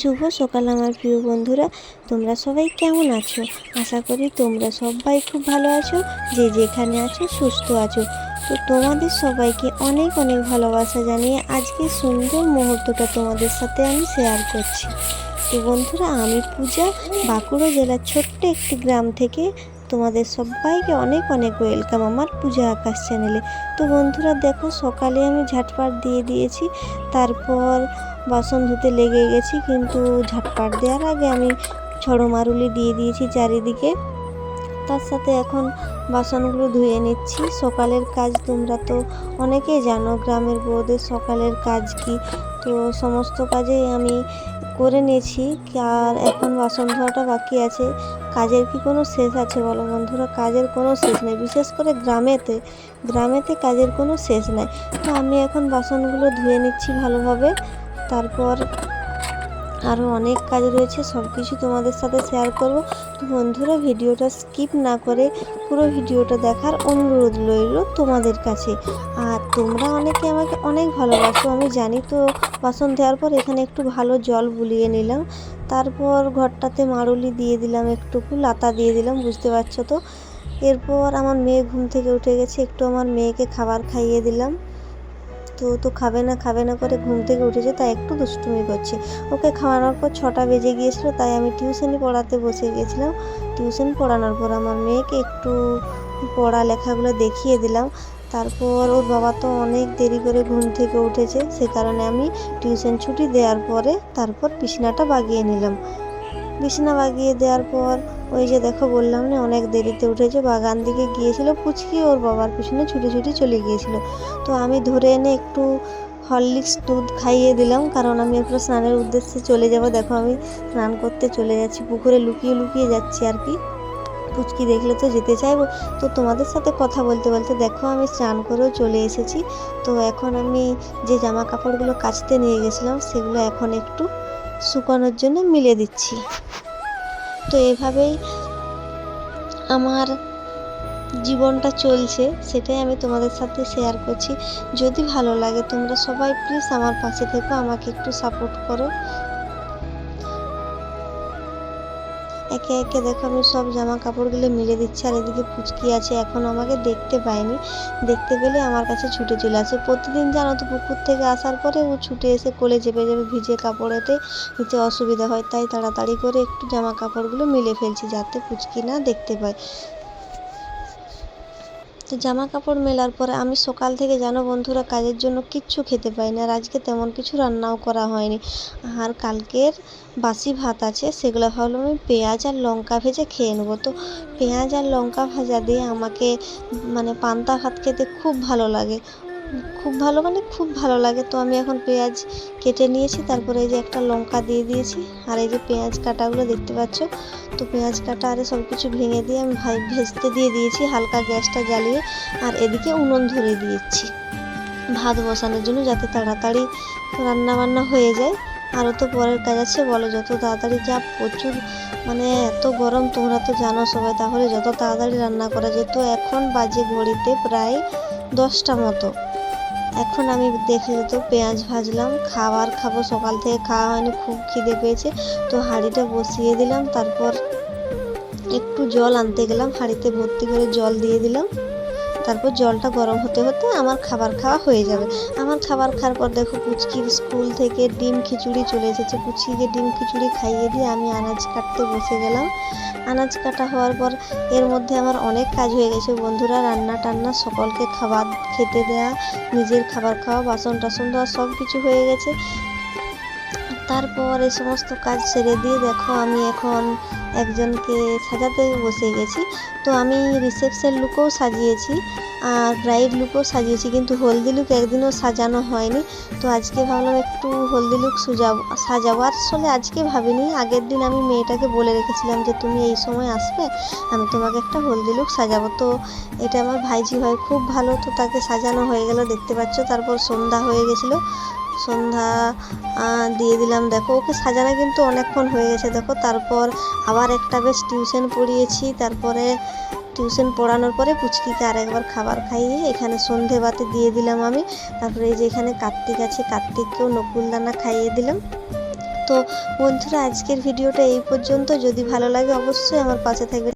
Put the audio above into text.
শুভ সকাল আমার প্রিয় বন্ধুরা। তোমরা সবাই কেমন আছো? আশা করি তোমরা সবাই খুব ভালো আছো, যে যেখানে আছো সুস্থ আছো। তো তোমাদের সবাইকে অনেক অনেক ভালোবাসা জানিয়ে আজকে সুন্দর মুহূর্তটা তোমাদের সাথে আমি শেয়ার করছি। তো বন্ধুরা, আমি পূজা, বাঁকুড়া জেলার ছোট্ট একটি গ্রাম থেকে তোমাদের সবাইকে অনেক অনেক ওয়েলকাম আমার পূজা আকাশ চ্যানেলে। তো বন্ধুরা, দেখো সকালে আমি ঝাটপাট দিয়ে দিয়েছি, তারপর বাসন ধুতে লেগে গেছি, কিন্তু ঝাটপাট দেওয়ার আগে আমি ছড়ো মারুলি দিয়ে দিয়েছি চারিদিকে। তার সাথে এখন বাসনগুলো ধুয়ে নিচ্ছি। সকালের কাজ তোমরা তো অনেকেই জানো, গ্রামের বউদের সকালের কাজ কি? তো সমস্ত কাজেই আমি করে নিয়েছি আর এখন বাসন ধোয়াটা বাকি আছে। কাজের কি কোনো শেষ আছে বলো বন্ধুরা? কাজের কোনো শেষ নেই, বিশেষ করে গ্রামেতে। গ্রামেতে কাজের কোনো শেষ নাই। তো আমি এখন বাসনগুলো ধুয়ে নিচ্ছি ভালোভাবে। তারপর আরও অনেক কাজ রয়েছে সব কিছু তোমাদের সাথে শেয়ার করব। তো বন্ধুরা, ভিডিওটা স্কিপ না করে পুরো ভিডিওটা দেখার অনুরোধ রইল তোমাদের কাছে। আর তোমরা অনেকে আমাকে অনেক ভালোবাসো, আমি জানি তো বাসন দেওয়ার পর এখানে একটু ভালো জল বুলিয়ে নিলাম। তারপর ঘরটাতে মারুলি দিয়ে দিলাম, একটুকু লাতা দিয়ে দিলাম, বুঝতে পারছ তো? এরপর আমার মেয়ে ঘুম থেকে উঠে গেছে, একটু আমার মেয়েকে খাবার খাইয়ে দিলাম। তো তো খাবে না খাবে না করে ঘুম থেকে উঠেছে, তাই একটু দুষ্টুমি করছে। ওকে খাওয়ানোর পর ছটা বেজে গিয়েছিল, তাই আমি টিউশনি পড়াতে বসে গিয়েছিলাম। টিউশন পড়ানোর পর আমার মেয়েকে একটু পড়া লেখাগুলো দেখিয়ে দিলাম। তারপর ওর বাবা তো অনেক দেরি করে ঘুম থেকে উঠেছে, সে কারণে আমি টিউশন ছুটি দেওয়ার পরে তারপর বিছনাটা বাগিয়ে নিলাম। বিছনা বাগিয়ে দেওয়ার পর ওই যে দেখো বললাম না, অনেক দেরিতে উঠেছে, বাগান দিকে গিয়েছিল, পুচকি ওর বাবার পিছনে ছুটে ছুটে চলে গিয়েছিল। তো আমি ধরে এনে একটু হরলিক্স দুধ খাইয়ে দিলাম, কারণ আমি একটু স্নানের উদ্দেশ্যে চলে যাব। দেখো আমি স্নান করতে চলে যাচ্ছি, পুকুরে লুকিয়ে লুকিয়ে যাচ্ছি আর কি। পুচকি দেখলে তো যেতে চাইব। তো তোমাদের সাথে কথা বলতে বলতে দেখো আমি স্নান করেও চলে এসেছি। তো এখন আমি যে জামা কাপড়গুলো কাচতে নিয়ে গেছিলাম, সেগুলো এখন একটু শুকানোর জন্য মিলে দিচ্ছি। তো এভাবেই আমার জীবনটা চলছে, সেটাই আমি তোমাদের সাথে শেয়ার করছি। যদি ভালো লাগে তোমরা সবাই প্লিজ আমার পাশে থেকো, আমাকে একটু সাপোর্ট করো। একে একে দেখো আমি সব জামা কাপড়গুলো মিলে দিচ্ছি, আর এদিকে পুচকি আছে, এখন আমাকে দেখতে পায়নি। দেখতে পেলে আমার কাছে ছুটে চলে আসে। প্রতিদিন জানো তো, পুকুর থেকে আসার পরে ও ছুটে এসে কোলে চেপে যাবে ভিজে কাপড়েতে নিতে অসুবিধা হয়। তাই তাড়াতাড়ি করে একটু জামা কাপড়গুলো মিলে ফেলছি, যাতে পুচকি না দেখতে পায়। তো জামা কাপড় মেলার পরে আমি সকাল থেকে যেন বন্ধুরা কাজের জন্য কিচ্ছু খেতে পাই না আর আজকে তেমন কিছু রান্নাও করা হয়নি। আর কালকের বাসি ভাত আছে, সেগুলো ভাবলাম আমি পেঁয়াজ আর লঙ্কা ভেজে খেয়ে নেব। তো পেঁয়াজ আর লঙ্কা ভাজা দিয়ে আমাকে মানে পান্তা ভাত খেতে খুব ভালো লাগে। খুব ভালো মানে খুব ভালো লাগে। তো আমি এখন পেঁয়াজ কেটে নিয়েছি, তারপরে এই যে একটা লঙ্কা দিয়ে দিয়েছি, আর এই যে পেঁয়াজ কাটাগুলো দেখতে পাচ্ছ। তো পেঁয়াজ কাটা আরে সব কিছু ভেঙে দিয়ে আমি ভাই ভেজতে দিয়ে দিয়েছি হালকা গ্যাসটা জ্বালিয়ে, আর এদিকে উনুন ধরে দিয়েছি। ভাত বসানোর জন্য যাতে তাড়াতাড়ি রান্না বান্না হয়ে যায়। আরও তো পরের কাজ আছে, বলো যত তাড়াতাড়ি যা, প্রচুর মানে এত গরম, তোমরা তো জানো সবাই, তাহলে যত তাড়াতাড়ি রান্না করা যেত, এখন বাজে ঘড়িতে প্রায় দশটা মতো। এখন আমি দেখে তো পেঁয়াজ ভাজলাম, খাবার খাব, সকাল থেকে খাওয়া হয়নি, খুব খিদে পেয়েছে, তো হাঁড়িটা বসিয়ে দিলাম, তারপর একটু জল আনতে গেলাম, হাঁড়িতে ভর্তি করে জল দিয়ে দিলাম। তারপর জলটা গরম হতে হতে আমার খাবার খাওয়া হয়ে যাবে। আমার খাবার খাওয়ার পর দেখো পুচকির স্কুল থেকে ডিম খিচুড়ি চলে এসেছে। পুচকিকে ডিম খিচুড়ি খাইয়ে দিয়ে আমি আনাজ কাটতে বসে গেলাম। আনাজ কাটা হওয়ার পর এর মধ্যে আমার অনেক কাজ হয়ে গেছে। বন্ধুরা, রান্না টান্না, সকলকে খাবার খেতে দেওয়া নিজের খাবার খাওয়া, বাসন টাসন দেওয়া সব কিছু হয়ে গেছে। তারপর এই সমস্ত কাজ সেরে দিয়ে দেখো আমি এখন একজনকে সাজাতে বসে গেছি। তো আমি রিসেপশন লুকও সাজিয়েছি আর ব্রাইড লুকও সাজিয়েছি, কিন্তু হলদি লুক একদিনও সাজানো হয়নি। তো আজকে ভাবলাম একটু হলদি লুক সুজাবো, সাজাবো। আর আসলে আজকে ভাবিনি, আগের দিন আমি মেয়েটাকে বলে রেখেছিলাম যে, তুমি এই সময় আসবে, আমি তোমাকে একটা হলদি লুক সাজাবো। তো এটা আমার ভাইজি হয় খুব ভালো, তো তাকে সাজানো হয়ে গেল, দেখতে পাচ্ছ। তারপর সন্ধ্যা হয়ে গেছিল। সন্ধ্যা দিয়ে দিলাম। দেখো, ওকে সাজানো কিন্তু অনেকক্ষণ হয়ে গেছে। দেখো, তারপর আবার একটা বেশ টিউশন পড়িয়েছি। তারপরে টিউশন পড়ানোর পরে পুচকিকে আরেকবার খাবার খাইয়ে এখানে সন্ধে বাতি দিয়ে দিলাম আমি। তারপরে এই যে এখানে কার্তিক আছে, কার্তিককেও নকুলদানা খাইয়ে দিলাম। তো তো বন্ধুরা, আজকের ভিডিওটা এই পর্যন্ত। যদি ভালো লাগে, অবশ্যই আমার পাশে থাকবে।